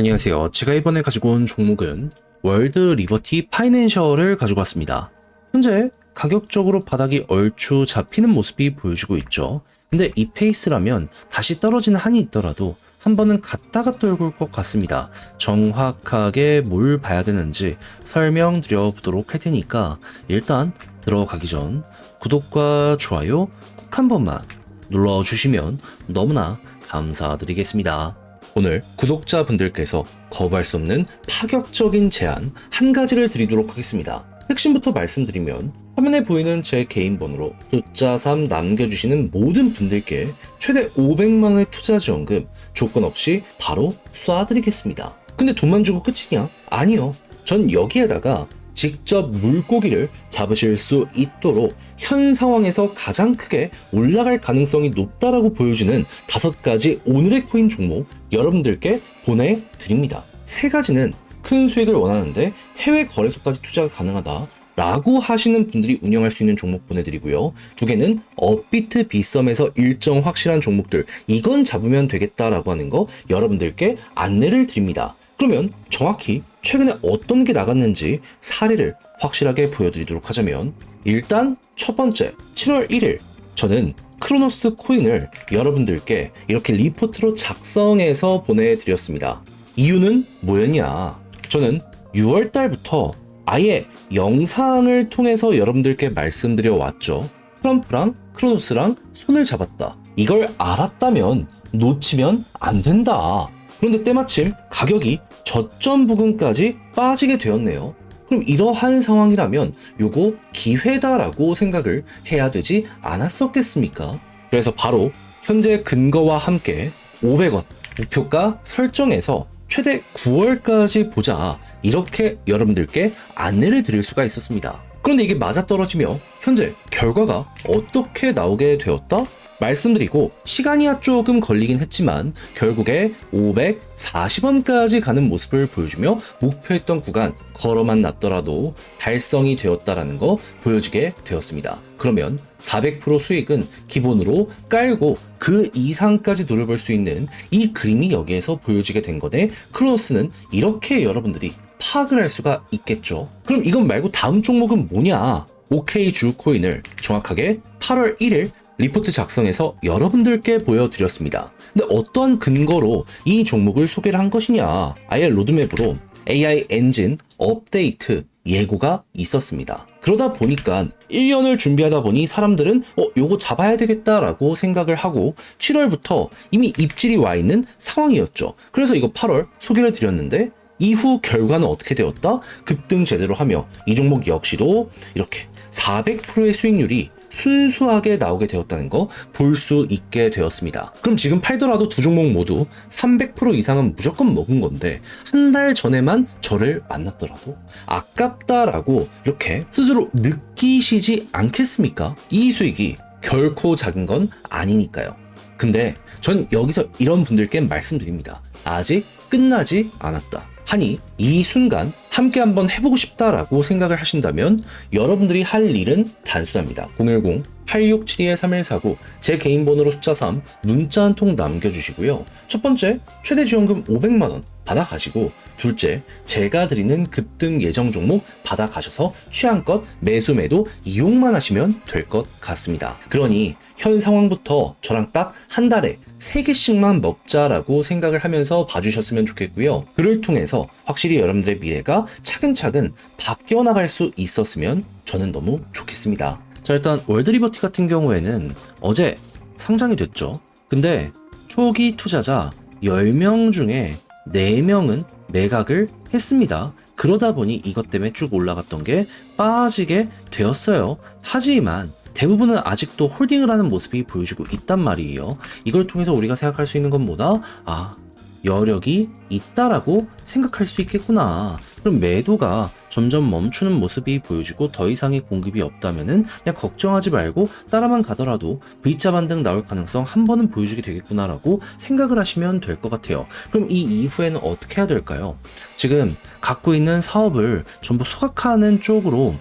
안녕하세요. 제가 이번에 가지고 온 종목은 월드 리버티 파이낸셜을 가지고 왔습니다. 현재 가격적으로 바닥이 얼추 잡히는 모습이 보여지고 있죠. 근데 이 페이스라면 다시 떨어지는 한이 있더라도 한 번은 갔다가 떨굴 것 같습니다. 정확하게 뭘 봐야 되는지 설명드려 보도록 할 테니까 일단 들어가기 전 구독과 좋아요 꾹한 번만 눌러주시면 너무나 감사드리겠습니다. 오늘 구독자분들께서 거부할 수 없는 파격적인 제안 한 가지를 드리도록 하겠습니다. 핵심부터 말씀드리면 화면에 보이는 제 개인 번호로 숫자 3 남겨주시는 모든 분들께 최대 500만원의 투자 지원금 조건 없이 바로 쏴드리겠습니다. 근데 돈만 주고 끝이냐? 아니요. 전 여기에다가 직접 물고기를 잡으실 수 있도록 현 상황에서 가장 크게 올라갈 가능성이 높다라고 보여주는 다섯 가지 오늘의 코인 종목 여러분들께 보내드립니다. 세 가지는 큰 수익을 원하는데 해외 거래소까지 투자가 가능하다. 라고 하시는 분들이 운영할 수 있는 종목 보내드리고요. 두 개는 업비트 비썸에서 일정 확실한 종목들 이건 잡으면 되겠다라고 하는 거 여러분들께 안내를 드립니다. 그러면 정확히 최근에 어떤 게 나갔는지 사례를 확실하게 보여드리도록 하자면 일단 첫 번째 7월 1일 저는 크로노스 코인을 여러분들께 이렇게 리포트로 작성해서 보내드렸습니다. 이유는 뭐였냐? 저는 6월 달부터 아예 영상을 통해서 여러분들께 말씀드려 왔죠. 트럼프랑 크로노스랑 손을 잡았다. 이걸 알았다면 놓치면 안 된다. 그런데 때마침 가격이 저점 부근까지 빠지게 되었네요. 그럼 이러한 상황이라면 요거 기회다라고 생각을 해야 되지 않았었겠습니까? 그래서 바로 현재 근거와 함께 500원 목표가 설정해서 최대 9월까지 보자 이렇게 여러분들께 안내를 드릴 수가 있었습니다. 그런데 이게 맞아떨어지며 현재 결과가 어떻게 나오게 되었다? 말씀드리고 시간이야 조금 걸리긴 했지만 결국에 540원까지 가는 모습을 보여주며 목표했던 구간 걸어만 놨더라도 달성이 되었다라는 거 보여주게 되었습니다. 그러면 400% 수익은 기본으로 깔고 그 이상까지 노려볼 수 있는 이 그림이 여기에서 보여지게 된 거네. 크로스는 이렇게 여러분들이 파악을 할 수가 있겠죠. 그럼 이건 말고 다음 종목은 뭐냐? OK 주코인을 정확하게 8월 1일 리포트 작성해서 여러분들께 보여드렸습니다. 근데 어떠한 근거로 이 종목을 소개를 한 것이냐? 아예 로드맵으로 AI 엔진 업데이트 예고가 있었습니다. 그러다 보니까 1년을 준비하다 보니 사람들은 어, 요거 잡아야 되겠다라고 생각을 하고 7월부터 이미 입질이 와 있는 상황이었죠. 그래서 이거 8월 소개를 드렸는데 이후 결과는 어떻게 되었다? 급등 제대로 하며 이 종목 역시도 이렇게 400%의 수익률이 순수하게 나오게 되었다는 거 볼 수 있게 되었습니다. 그럼 지금 팔더라도 두 종목 모두 300% 이상은 무조건 먹은 건데 한 달 전에만 저를 만났더라도 아깝다라고 이렇게 스스로 느끼시지 않겠습니까? 이 수익이 결코 작은 건 아니니까요. 근데 전 여기서 이런 분들께 말씀드립니다. 아직 끝나지 않았다. 하니 이 순간 함께 한번 해보고 싶다라고 생각을 하신다면 여러분들이 할 일은 단순합니다. 010 867-3149 제 개인 번호로 숫자 3 문자 한 통 남겨주시고요. 첫 번째 최대 지원금 500만원 받아가시고 둘째 제가 드리는 급등 예정 종목 받아가셔서 취향껏 매수 매도 이용만 하시면 될 것 같습니다. 그러니 현 상황부터 저랑 딱 한 달에 3개씩만 먹자라고 생각을 하면서 봐주셨으면 좋겠고요. 그를 통해서 확실히 여러분들의 미래가 차근차근 바뀌어 나갈 수 있었으면 저는 너무 좋겠습니다. 자, 일단 월드리버티 같은 경우에는 어제 상장이 됐죠. 근데 초기 투자자 10명 중에 4명은 매각을 했습니다. 그러다 보니 이것 때문에 쭉 올라갔던 게 빠지게 되었어요. 하지만 대부분은 아직도 홀딩을 하는 모습이 보여지고 있단 말이에요. 이걸 통해서 우리가 생각할 수 있는 건 뭐다? 아, 여력이 있다라고 생각할 수 있겠구나. 그럼 매도가 점점 멈추는 모습이 보여지고 더 이상의 공급이 없다면은 그냥 걱정하지 말고 따라만 가더라도 V자 반등 나올 가능성 한 번은 보여주게 되겠구나라고 생각을 하시면 될 것 같아요. 그럼 이 이후에는 어떻게 해야 될까요? 지금 갖고 있는 사업을 전부 소각하는 쪽으로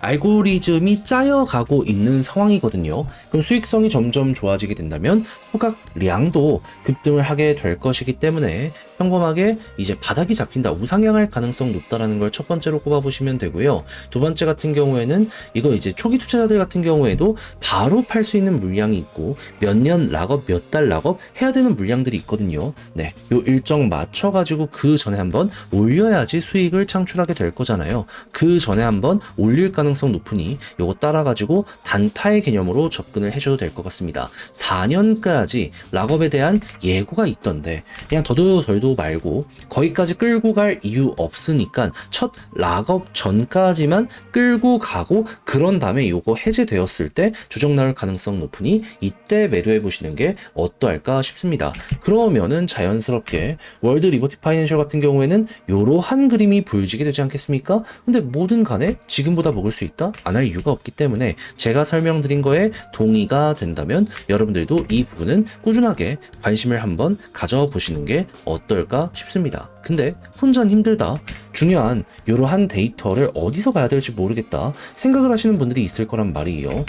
알고리즘이 짜여가고 있는 상황이거든요. 그럼 수익성이 점점 좋아지게 된다면 소각량도 급등을 하게 될 것이기 때문에 평범하게 이제 바닥이 잡힌다, 우상향할 가능성 높다라는 걸 첫 번째로 꼽아보시면 되고요. 두 번째 같은 경우에는 이거 이제 초기 투자자들 같은 경우에도 바로 팔 수 있는 물량이 있고 몇 년 락업, 몇 달 락업 해야 되는 물량들이 있거든요. 네, 요 일정 맞춰가지고 그 전에 한번 올려야지 수익을 창출하게 될 거잖아요. 그 전에 한번 올릴 가능성 높으니 요거 따라가지고 단타의 개념으로 접근을 해줘도 될 것 같습니다. 4년까지 락업에 대한 예고가 있던데 그냥 더도 덜도 말고 거기까지 끌고 갈 이유 없으니까 첫 락업 전까지만 끌고 가고 그런 다음에 요거 해제되었을 때 조정 나올 가능성 높으니 이때 매도해 보시는 게 어떠할까 싶습니다. 그러면은 자연스럽게 월드 리버티 파이낸셜 같은 경우에는 요러한 그림이 보여지게 되지 않겠습니까? 근데 뭐든 간에 지금보다 먹을 수 있다? 안 할 이유가 없기 때문에 제가 설명드린 거에 동의가 된다면 여러분들도 이 부분은 꾸준하게 관심을 한번 가져보시는 게 어떨까 싶습니다. 근데 혼자는 힘들다. 중요한 이러한 데이터를 어디서 봐야 될지 모르겠다. 생각을 하시는 분들이 있을 거란 말이에요.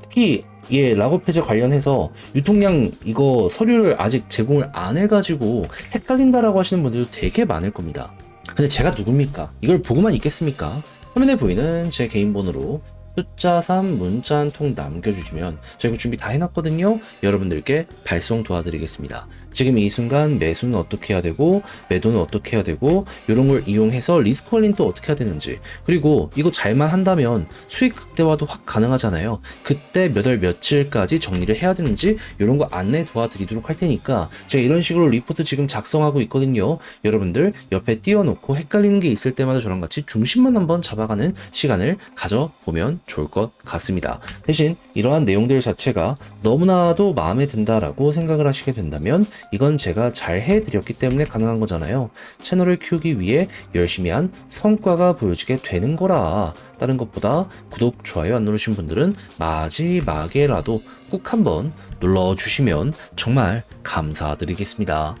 특히 예, 해제 관련해서 유통량 이거 서류를 아직 제공을 안 해가지고 헷갈린다라고 하시는 분들도 되게 많을 겁니다. 근데 제가 누굽니까? 이걸 보고만 있겠습니까? 화면에 보이는 제 개인 번호로 숫자 3 문자 한 통 남겨주시면 저희가 준비 다 해놨거든요. 여러분들께 발송 도와드리겠습니다. 지금 이 순간 매수는 어떻게 해야 되고 매도는 어떻게 해야 되고 이런 걸 이용해서 관리는 또 어떻게 해야 되는지 그리고 이거 잘만 한다면 수익 극대화도 확 가능하잖아요. 그때 몇 월 며칠까지 정리를 해야 되는지 이런 거 안내 도와드리도록 할 테니까 제가 이런 식으로 리포트 지금 작성하고 있거든요. 여러분들 옆에 띄워놓고 헷갈리는 게 있을 때마다 저랑 같이 중심만 한번 잡아가는 시간을 가져보면 좋을 것 같습니다. 대신 이러한 내용들 자체가 너무나도 마음에 든다라고 생각을 하시게 된다면 이건 제가 잘 해드렸기 때문에 가능한 거잖아요. 채널을 키우기 위해 열심히 한 성과가 보여지게 되는 거라. 다른 것보다 구독, 좋아요 안 누르신 분들은 마지막에라도 꾹 한번 눌러주시면 정말 감사드리겠습니다.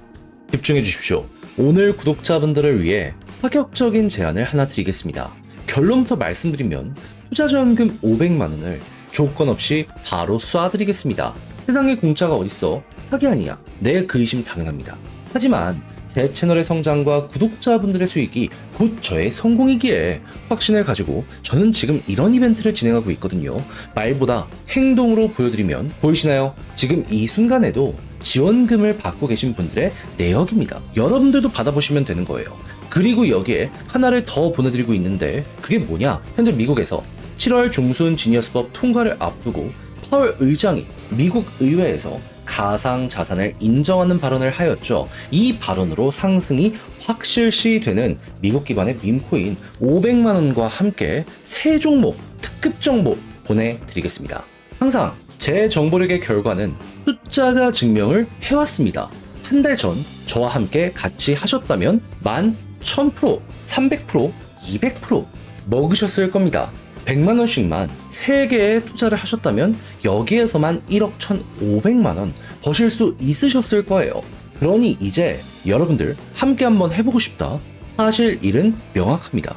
집중해 주십시오. 오늘 구독자분들을 위해 파격적인 제안을 하나 드리겠습니다. 결론부터 말씀드리면 투자지원금 500만원을 조건 없이 바로 쏴드리겠습니다. 세상에 공짜가 어딨어? 사기 아니야. 네, 그 의심 당연합니다. 하지만 제 채널의 성장과 구독자분들의 수익이 곧 저의 성공이기에 확신을 가지고 저는 지금 이런 이벤트를 진행하고 있거든요. 말보다 행동으로 보여드리면 보이시나요? 지금 이 순간에도 지원금을 받고 계신 분들의 내역입니다. 여러분들도 받아보시면 되는 거예요. 그리고 여기에 하나를 더 보내드리고 있는데 그게 뭐냐? 현재 미국에서 7월 중순 지니어스법 통과를 앞두고 파월 의장이 미국 의회에서 가상 자산을 인정하는 발언을 하였죠. 이 발언으로 상승이 확실시 되는 미국 기반의 밈코인 500만 원과 함께 세 종목 특급 정보 보내드리겠습니다. 항상 제 정보력의 결과는 숫자가 증명을 해왔습니다. 한 달 전 저와 함께 같이 하셨다면 만 1000%, 300%, 200% 먹으셨을 겁니다. 100만 원씩만 3개에 투자를 하셨다면 여기에서만 1억 1,500만 원 버실 수 있으셨을 거예요. 그러니 이제 여러분들 함께 한번 해보고 싶다. 하실 일은 명확합니다.